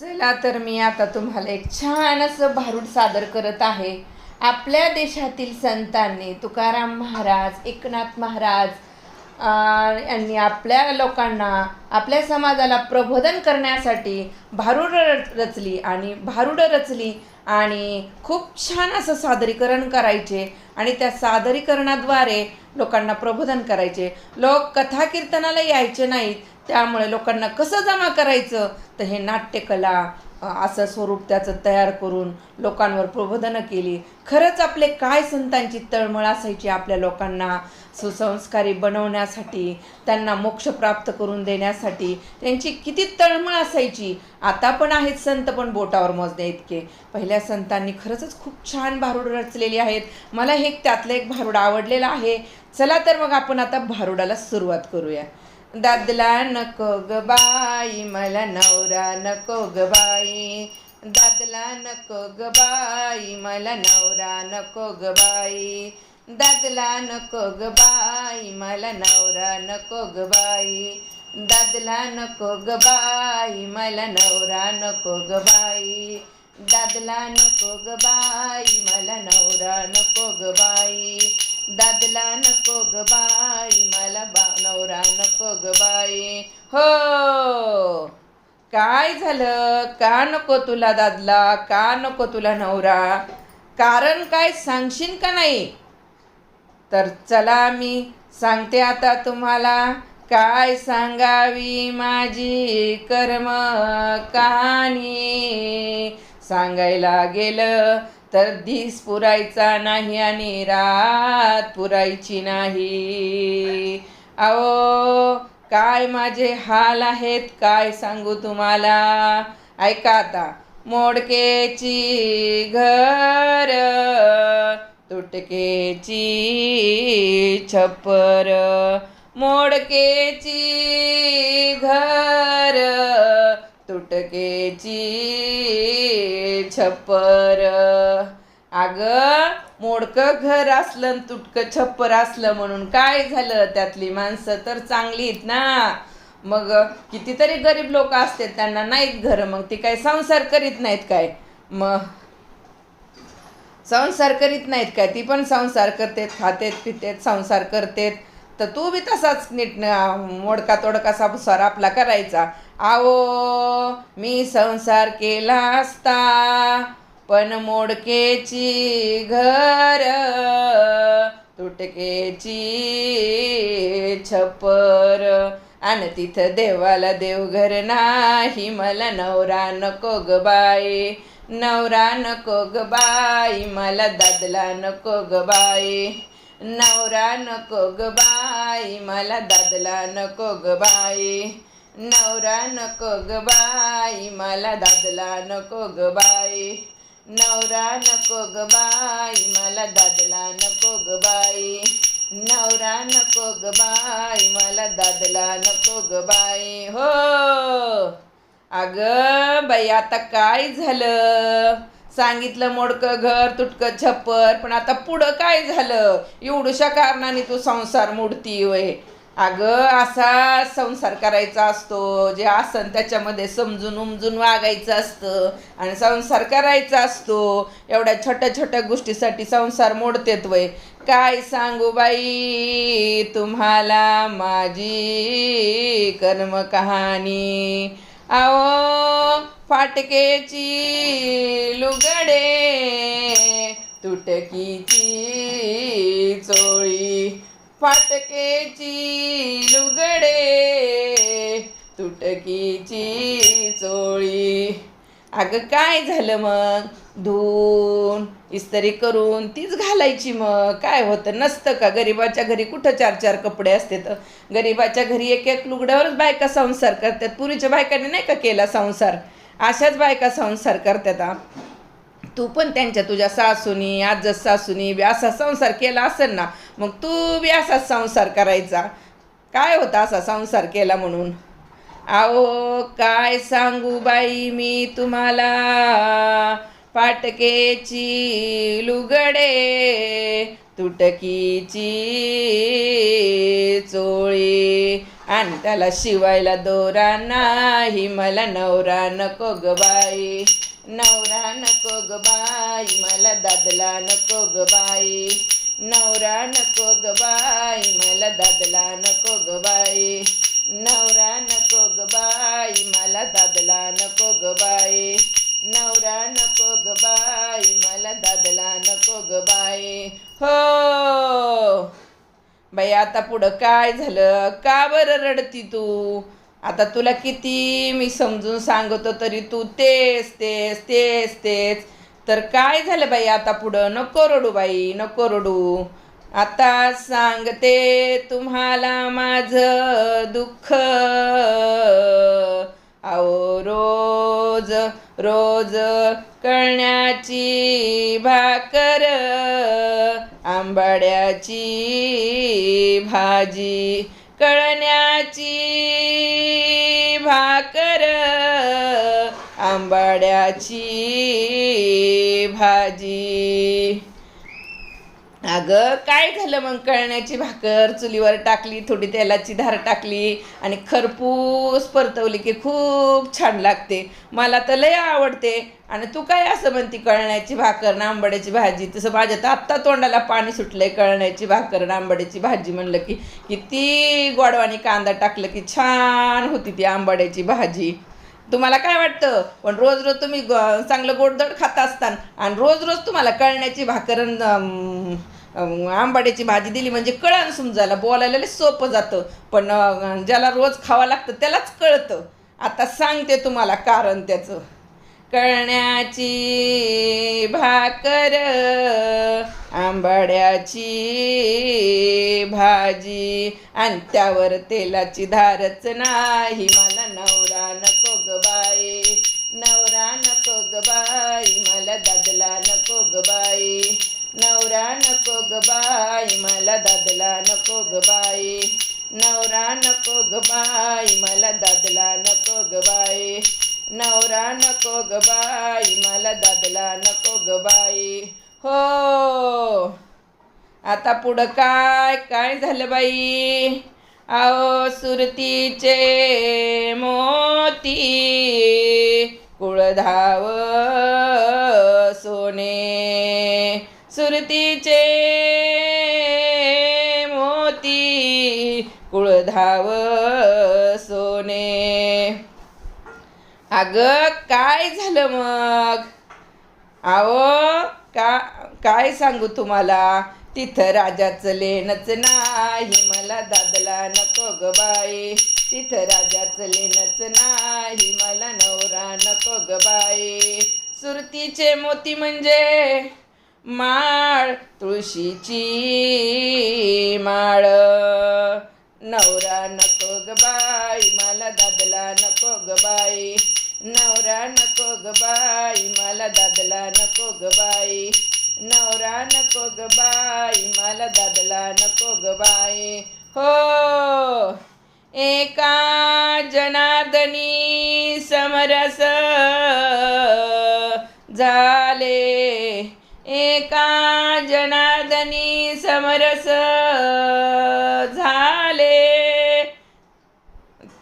चला तर मी आता तुम्हाला एक छान असं भारूड सादर करत आहे. आपल्या देशातील संतांनी तुकाराम महाराज एकनाथ महाराज यांनी आपल्या लोकांना आपल्या समाजाला प्रबोधन करण्यासाठी भारूड र- रचली आणि भारूड रचली आणि खूप छान असं सादरीकरण करायचे आणि त्या सादरीकरणाद्वारे लोकांना प्रबोधन करायचे. लोक कथा कीर्तनाला यायचे नाहीत त्यामुळे लोकांना कसं जमा करायचं? तर हे नाट्यकला असं स्वरूप त्याचं तयार करून लोकांवर प्रबोधनं केली. खरंच आपले काय संतांची तळमळ असायची आपल्या लोकांना सुसंस्कारी बनवण्यासाठी त्यांना मोक्ष प्राप्त करून देण्यासाठी. त्यांची किती तळमळ असायची. आता पण आहेत संत पण बोटावर मोजणे इतके. पहिल्या संतांनी खरंच खूप छान भारूड रचलेली आहेत. मला हे त्यातलं एक भारूड आवडलेलं आहे. चला तर मग आपण आता भारुडाला सुरुवात करूया. दादला नको ग बाई मला नवरा नको ग बाई दादला नको ग बाई मला नवरा नको ग बाई दादला नको ग बाई मला नवरा नको ग बाई दादला नको ग बाई मला नवरा नको ग बाई दादला नको ग बाई मला नवरा नको ग बाई दादला नको ग बाई मला बा नवरा नको ग बाई. हो. काय झालं? का नको तुला दादला? का नको तुला नवरा? कारण काय सांगशील का नाही? तर चला मी सांगते आता तुम्हाला. काय सांगावी माझी कर्म कहाणी? सांगायला गेलं तर दिस पुरायचा नाही आणि रात पुरायची नाही. अहो काय माझे हाल आहेत काय सांगू तुम्हाला? ऐका आता मोडकेची घर तुटकेची छप्पर मोडकेची घर तुटकेची छप्पर. अग मोडकं घर असलं तुटकं छप्पर असलं म्हणून काय झालं? त्यातली माणसं तर चांगली आहेत ना. मग कितीतरी गरीब लोक असतात त्यांना नाहीत घर. मग ती काय संसार करीत नाहीत काय? मग संसार करीत नाहीत काय? ती पण संसार करतेत खातेत पितेत संसार करतेत. तर तू बी तसाच नीट मोडका तोडका आपला करायचा. आवो मी संसार केला असता पण मोडकेची घर तुटकेची छपर. आणि तिथं देवाला देवघर नाही मला नवरा नको ग बाई. नवरा नको ग बाई मला दादला नको ग बाई. नवरा नको ग बाई मला दादला नको ग बाई. नवरा नको ग बाई मला दादला नको ग बाई. नवरा नको ग बाई मला दादला नको ग बाई. नवरा नको ग बाई मला दादला नको ग बाई. हो. अगं बाई आता काय झालं? सांगितलं मोडकं घर तुटकं छप्पर पण आता पुढं काय झालं? एवढूशा कारणाने तू संसार मोडती वय अगं असा संसार करायचा असतो जे आसन त्याच्यामध्ये समजून उमजून वागायचं असतं. आणि संसार करायचा असतो एवढ्या छोट्या छोट्या गोष्टीसाठी संसार मोडतेत वय काय सांगू बाई? तुम्हाला माझी कर्म कहाणी आओ फाटकेची लुगडे तुटकीची चोळी. फाटकेची लुगडे तुटकीची चोळी. अगं काय झालं मग? धुवून इस्त्री करून तीच घालायची मग. काय होतं? नसतं का? गरीबाच्या घरी कुठं चार चार कपडे असते तर? गरीबाच्या घरी एक एक लुगड्यावरच बायका संसार करतात. पुरीच्या बायकांनी नाही का केला संसार? अशाच बायका संसार करतात तू पण त्यांच्या तुझ्या सासूनी आज सासूनी बी असा संसार केला असेल ना मग तू बी असाच संसार करायचा. काय होता असा संसार केला म्हणून? आओ काय सांगू बाई मी तुम्हाला? पाटकेची लुगडे तुटकीची चोळी. आणि त्याला शिवायला दोरा नाही मला नवरा नको ग बाई. नवरा नको ग बाई मला दादला नको ग बाई. नवरा नको ग बाई मला दादला नको ग बाई. नवरा नको ग बाई मला दादला नको ग बाई. नवरा नको ग बाई मला दादला नको ग बाई. हो! बाई आता पुढं काय झालं? का बरं रडती तू? आता तुला किती मी समजून सांगतो तरी तू तेच तेच तेच तेच. तर काय झालं बाई आता पुढं? नको रडू बाई नको रडू. आता सांगते तुम्हाला माझं दुःख. अहो रोज रोज कळण्याची भाकर. आंबाड्याची भाजी कळण्याची भाकर आंबाड्याची भाजी. अगं काय झालं मग कळण्याची भाकर? चुलीवर टाकली थोडी तेलाची धार टाकली आणि खरपूस परतवली की खूप छान लागते. मला तर लय आवडते. आणि तू काय असं म्हणती कळण्याची भाकर ना आंबाड्याची भाजी? तसं माझ्या तर आत्ता तोंडाला पाणी सुटलंय कळण्याची भाकर ना आंबाड्याची भाजी म्हणलं की किती गोडवानी कांदा टाकलं की छान होती ती आंबाड्याची भाजी. तुम्हाला काय वाटतं? पण रोज रोज तुम्ही चांगलं गोडधड खात असताना आणि रोज रोज तुम्हाला कळण्याची भाकर आंबाड्याची भाजी दिली म्हणजे कळण समजायला बोलायला लय सोपं जातं. पण ज्याला रोज खावं लागतं त्यालाच कळतं. आता सांगते तुम्हाला कारण त्याचं. कळण्याची भाकर आंबाड्याची भाजी आणि त्यावर तेलाची धारच नाही. मला नवरा नको ग बाई नवरा नको ग बाई मला दादला नको ग बाई. नवरा नको ग बाई मला दादला नको ग बाई. नवरा नको ग बाई मला दादला नको ग बाई. नवरा नको ग बाई मला दादला नको ग बाई. हो. आता पुढं काय काय झालं बाई? आओ सुरतीचे मोती कुळधाव सुरतीचे मोती कुळधाव सोने. अगं काय झालं मग? आहो का काय सांगू तुम्हाला? तिथं राजाचं लेणच नाही मला दादला नको ग बाई. तिथं राजाचं लेणच नाही मला नवरा नको ग बाई. सुरतीचे मोती म्हणजे? माळ तुळशीची माळ. नवरा नको ग बाई मला दादला नको ग बाई. नवरा नको ग बाई मला दादला नको ग बाई. नवरा नको ग बाई मला दादला नको ग बाई. हो एका जनार्दनी समरस झाले. एका जनार्दनी समरस झाले.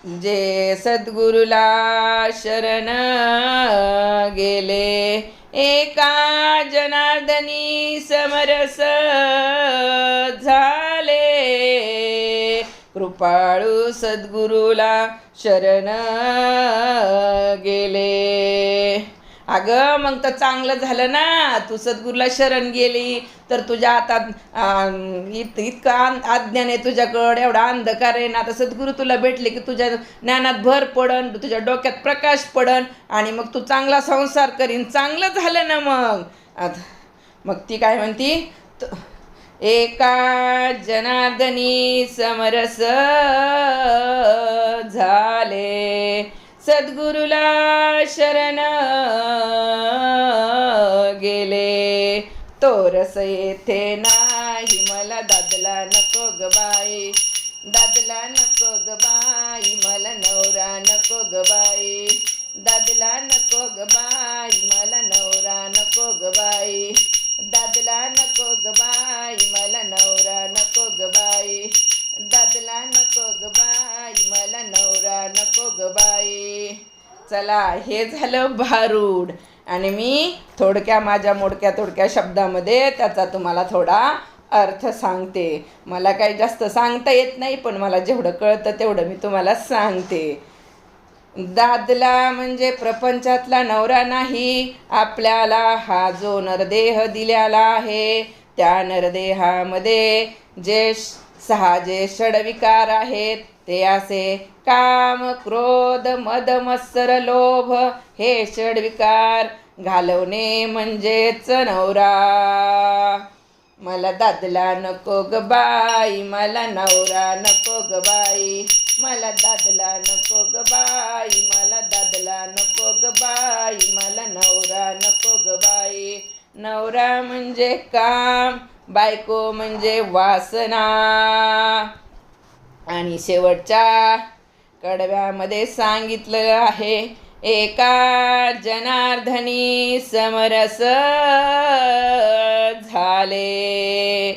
जे सद्गुरुला शरण गेले. एका जनार्दनी समरस झाले. कृपाळू सद्गुरुला शरण गेले. अगं मग तर चांगलं झालं ना. तू सद्गुरूला शरण गेली तर तुझ्या हातात इत इतकं आज्ञान अज्ञान आहे तुझ्याकडं एवढा अंधकार आहे ना. आता सद्गुरू तुला भेटले की तुझ्या ज्ञानात भर पडन तुझ्या डोक्यात प्रकाश पडन आणि मग तू चांगला संसार करीन. चांगलं झालं ना मग. आता मग ती काय म्हणती? त- एका जनार्दनी समरस झाले. सद्गुरुला शरण गेले. तोरस येथे नाही मला दादला नको ग बाई. दादला नको ग बाई मला नवरा नको ग बाई. दादला नको ग बाई मला नवरा नको ग बाई. दादला नको ग बाई मला नवरा नको ग बाई. दादला नको ग बाई मला नवरा नको ग बाई. चला हे झालं भारूड. आणि मी थोडक्या माझ्या मोडक्या थोडक्या शब्दामध्ये त्याचा तुम्हाला थोडा अर्थ सांगते. मला काही जास्त सांगता येत नाही पण मला जेवढं कळतं तेवढं मी तुम्हाला सांगते. दादला म्हणजे प्रपंचातला नवरा नाही आपल्याला हा जो नरदेह दिलेला आहे त्या नरदेहामध्ये जे श- सहा जे षडविकार आहेत. ते असे काम क्रोध मद मत्सर लोभ हे षडविकार. घालवणे म्हणजेच नवरा. मला दादला नको ग बाई मला नवरा नको ग बाई. मला दादला नको ग बाई मला दादला नको ग बाई. मला नवरा नको ग बाई. नवरा म्हणजे काम बायको म्हणजे वासना. आणि शेवटच्या कडव्यामध्ये सांगितलं आहे एका जनार्दनी समरस झाले.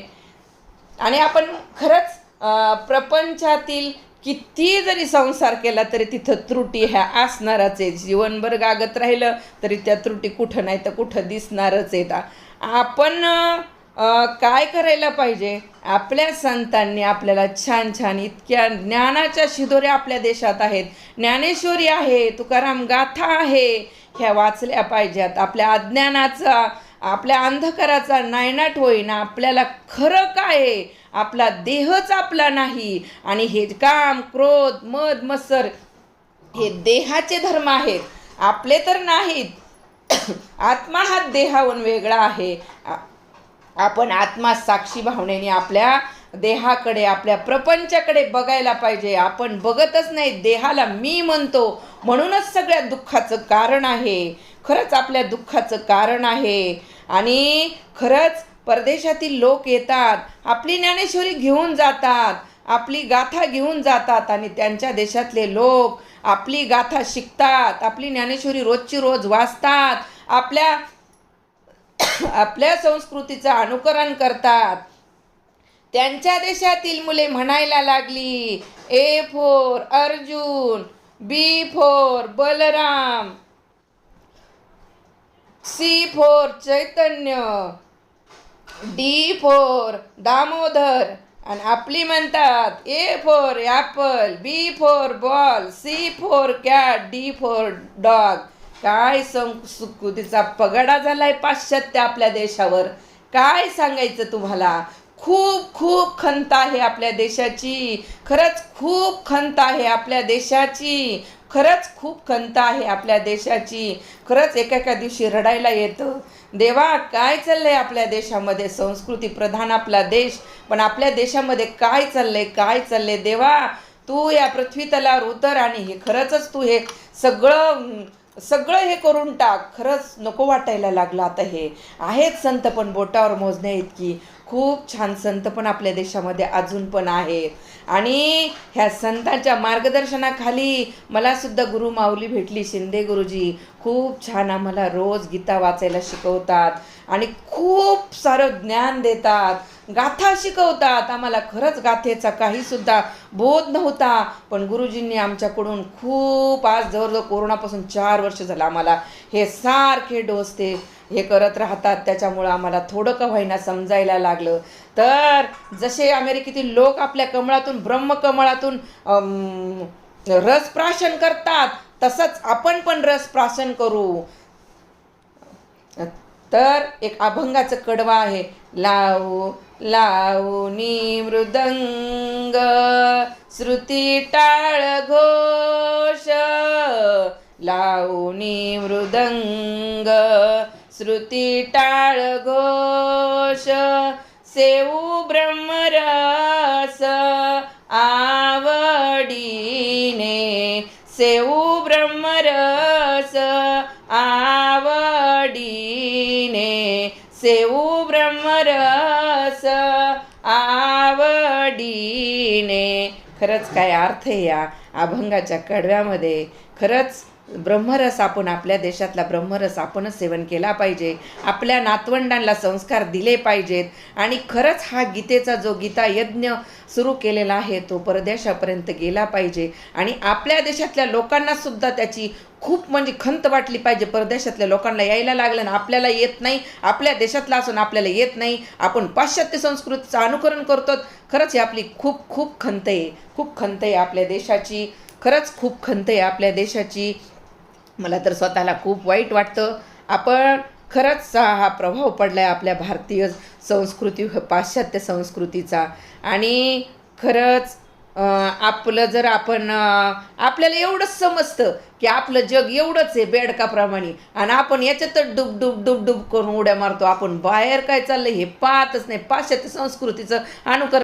आणि आपण खरंच प्रपंचातील किती जरी संसार केला तरी तिथं त्रुटी ह्या असणारच आहे जीवनभर गागत राहिलं तरी त्या त्रुटी कुठं नाही तर कुठं दिसणारच आहेत. आपण काय करायला पाहिजे? आपल्या संतांनी आपल्याला छान छान इतक्या ज्ञानाच्या शिदोऱ्या आपल्या देशात आहेत. ज्ञानेश्वरी आहे तुकाराम गाथा आहे. ह्या वाचल्या पाहिजेत. आपल्या अज्ञानाचा आपल्या अंधकाराचा नायनाट होईना आपल्याला खरं काय? आपला देहच आपला नाही. आणि हे काम क्रोध मद मत्सर हे देहाचे धर्म आहेत. आपले तर नाहीत. आत्मा हा देहाहून वेगळा आहे. आपण आत्मा साक्षी भावनेने आपल्या देहाकडे आपल्या प्रपंचाकडे बघायला पाहिजे. आपण बघतच नाही देहाला मी म्हणतो. म्हणूनच सगळ्या दुःखाचं कारण आहे. खरंच आपल्या दुःखाचं कारण आहे. आणि खरंच परदेशातील लोक येतात आपली ज्ञानेश्वरी घेऊन जातात आपली गाथा घेऊन जातात आणि त्यांच्या देशातले लोक आपली गाथा शिकतात आपली ज्ञानेश्वरी रोजची रोज वाचतात आपल्या आपल्या संस्कृतीचं अनुकरण करतात. त्यांच्या देशातील मुले म्हणायला लागली A for Arjun B for Balram C for Chaitanya D for Damodar. आणि आपली म्हणतात A for apple B for ball C for cat D for dog. काय संस्कृतीचा पगडा झालाय पाश्चात्य आपल्या देशावर? काय सांगायचं तुम्हाला? खूप खूप खंत आहे आपल्या देशाची. खरंच खूप खंत आहे आपल्या देशाची. खरंच खूप खंत आहे आपल्या देशाची. खरंच एका एका दिवशी रडायला येतं. देवा काय चाललंय आपल्या देशामध्ये? संस्कृती प्रधान आपला देश. पण आपल्या देशामध्ये काय चाललंय? काय चाललंय? देवा तू या पृथ्वी तलावर उतर आणि हे खरंच तू हे सगळं सगळं हे करून टाक. खरंच नको वाटायला लागलं आता हे. आहेत संत पण बोटावर मोजण्या इतकी. खूप छान संत पण आपल्या देशामध्ये अजून पण आहेत. आणि ह्या संतांच्या मार्गदर्शनाखाली मला सुद्धा गुरु माऊली भेटली शिंदे गुरुजी. खूप छान आम्हाला रोज गीता वाचायला शिकवतात आणि खूप सारं ज्ञान देतात. गाथा शिकवतात. आम्हाला खरंच गाथेचा काहीसुद्धा बोध नव्हता. पण गुरुजींनी आमच्याकडून खूप आज जवळजवळ कोरोनापासून चार वर्ष झालं आम्हाला हे सारखे डोस ते हे करत राहतात. त्याच्यामुळं आम्हाला थोडं का होईना समजायला लागलं. तर जसे अमेरिकेतील लोक आपल्या कमळातून ब्रह्मकमळातून रस प्राशन करतात तसंच आपण पण रस प्राशन करू. तर एक अभंगाचं कडवा आहे. लावू लावणी मृदंग श्रुती टाळ घोष. लावणी मृदंग श्रुती टाळ घोष सेऊ ब्रह्मरस आवडीने सेऊ ब्रह्मरस आवडीने सेऊ ब्रह्मरस आवडीने. खरंच काय अर्थ आहे या अभंगाच्या कडव्यामध्ये. खरंच ब्रह्मरस आपण आपल्या देशातला ब्रह्मरस आपणच सेवन केला पाहिजे. आपल्या नातवंडांना संस्कार दिले पाहिजेत. आणि खरंच हा गीतेचा जो गीता यज्ञ सुरू केलेला आहे तो परदेशापर्यंत गेला पाहिजे. आणि आपल्या देशातल्या लोकांना सुद्धा त्याची खूप म्हणजे खंत वाटली पाहिजे. परदेशातल्या लोकांना यायला लागलं ना आपल्याला येत नाही. आपल्या देशातला असून आपल्याला येत नाही. आपण पाश्चात्य संस्कृतीचं अनुकरण करतो खरंच ही आपली खूप खूप खंत आहे. खूप खंत आहे आपल्या देशाची. खरंच खूप खंत आहे आपल्या देशाची. मला तर स्वतःला खूप वाईट वाटतं. आपण खरंच हा प्रभाव पडला आहे आपल्या भारतीय संस्कृती पाश्चात्य संस्कृतीचा. आणि खरंच आपलं जर आपण आपल्याला एवढंच समजतं की आपलं जग एवढंच आहे बेडकाप्रमाणे आणि आपण याच्यातच डुब डुब डुब डुब करून उड्या मारतो आपण बाहेर काय चाललं हे पाहतच नाही. पाश्चात्य संस्कृतीचं अनुकरण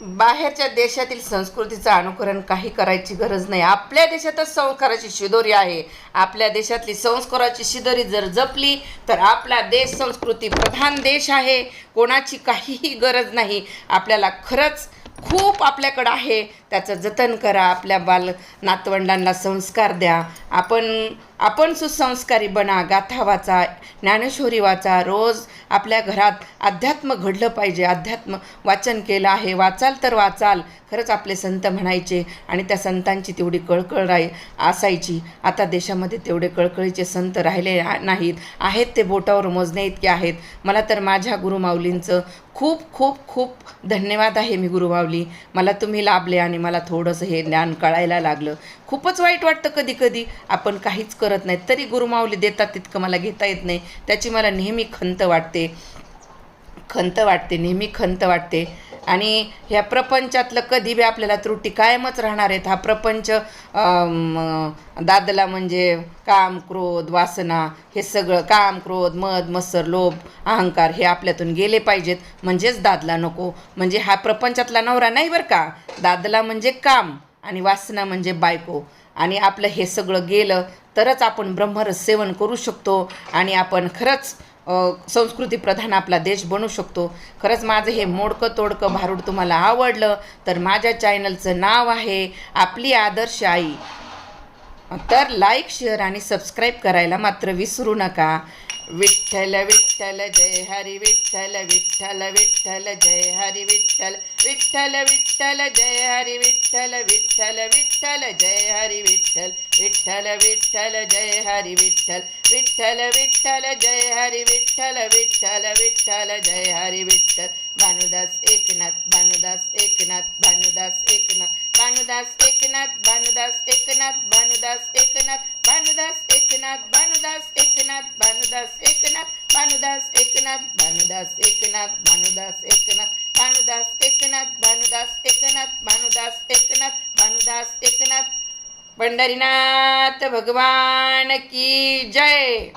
बाहेरच्या देशातील संस्कृतीचं अनुकरण काही करायची गरज नाही. आपल्या देशातच संस्काराची शिदोरी आहे. आपल्या देशातली संस्काराची शिदोरी जर जपली तर आपला देश संस्कृती प्रधान देश आहे. कोणाची काहीही गरज नाही. आपल्याला खरंच खूप आपल्याकडं आहे. त्याचं जतन करा. आपल्या बाल नातवंडांना संस्कार द्या. आपण आपण सुसंस्कारी बना गाथा वाचा ज्ञानेश्वरी वाचा. रोज आपल्या घरात अध्यात्म घडलं पाहिजे. अध्यात्म वाचन केलं आहे. वाचाल तर वाचाल. खरंच आपले संत म्हणायचे आणि त्या संतांची तेवढी कळकळ राही असायची. आता देशामध्ये तेवढे कळकळीचे संत राहिले नाहीत. आहेत ते बोटावर मोजणे इतके आहेत. मला तर माझ्या गुरुमाऊलींचं खूप खूप खूप धन्यवाद आहे मी गुरुमाऊली. मला तुम्ही लाभले आणि मला थोडंसं हे ज्ञान कळायला लागलं. खूपच वाईट वाटतं कधी कधी. आपण काहीच करत नाही तरी गुरुमाऊली देतात तितकं मला घेता येत नाही. त्याची मला नेहमी खंत वाटते. खंत वाटते नेहमी खंत वाटते. आणि ह्या प्रपंचातलं कधी बी आपल्याला त्रुटी कायमच राहणार आहेत. हा प्रपंच दादला म्हणजे काम क्रोध वासना हे सगळं काम क्रोध मद मत्सर लोभ अहंकार हे आपल्यातून गेले पाहिजेत. म्हणजेच दादला नको. म्हणजे हा प्रपंचातला नवरा नाही बरं का? दादला म्हणजे काम आणि वासना म्हणजे बायको. आणि आपलं हे सगळं गेलं तरच आपण ब्रह्मरस सेवन करू शकतो आणि आपण खरंच संस्कृती प्रधान आपला देश बनू शकतो. खरंच माझं हे मोडकं तोडकं भारूड तुम्हाला आवडलं तर माझ्या चॅनलचं नाव आहे आपली आदर्श आई. तर लाईक शेअर आणि सबस्क्राईब करायला मात्र विसरू नका. विठ्ठल विठ्ठल जय हरी विठ्ठल विठ्ठल विठ्ठल जय हरी विठ्ठल विठ्ठल विठ्ठल जय हरी विठ्ठल विठ्ठल विठ्ठल जय हरी विठ्ठल विठ्ठल विठ्ठल जय हरी विठ्ठल विठ्ठल विठ्ठल जय हरी विठ्ठल विठ्ठल विठ्ठल जय हरी विठ्ठल भानुदास एकनाथ भानुदास एकनाथ भानुदास एकनाथ भानुदास एकनाथ भानुदास एकनाथ भानुदास एकनाथ भानुदास एकनाथ भानुदास एकनाथ भानुदास एकनाथ भानुदास एकनाथ भानुदास एकनाथ भानुदास एकनाथ भानुदास एकनाथ भानुदास एकनाथ भानुदास एकनाथ भानुदास एकनाथ पंढरीनाथ भगवान की जय